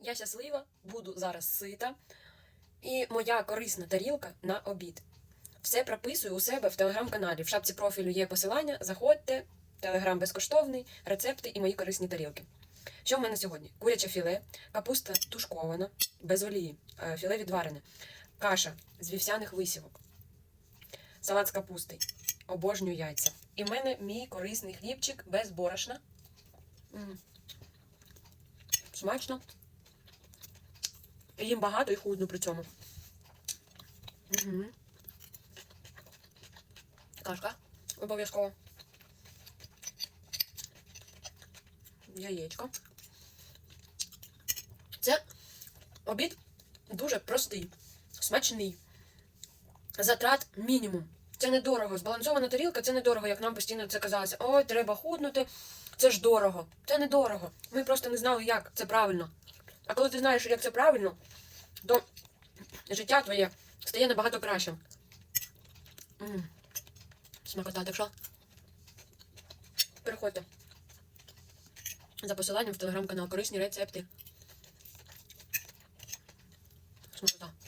Я щаслива, буду зараз сита. І моя корисна тарілка на обід. Все прописую у себе в телеграм-каналі. В шапці профілю є посилання. Заходьте, телеграм безкоштовний, рецепти і мої корисні тарілки. Що в мене сьогодні? Куряче філе, капуста тушкована, без олії, е, філе відварене, каша з вівсяних висівок, салат з капусти, обожнюю яйця. І в мене мій корисний хлібчик без борошна. Смачно. Їм багато і худно при цьому. Угу. Кашка. Обов'язково. Яєчко. Це обід дуже простий, смачний. Затрат мінімум. Це недорого. Збалансована тарілка це недорого, як нам постійно це казалося. Ой, треба худнути. Це ж дорого. Це недорого. Ми просто не знали, як це правильно. А коли ти знаєш, як це правильно, то життя твоє стає набагато кращим. Смакота, так що? Переходьте. За посиланням в телеграм-канал корисні рецепти. Смакота.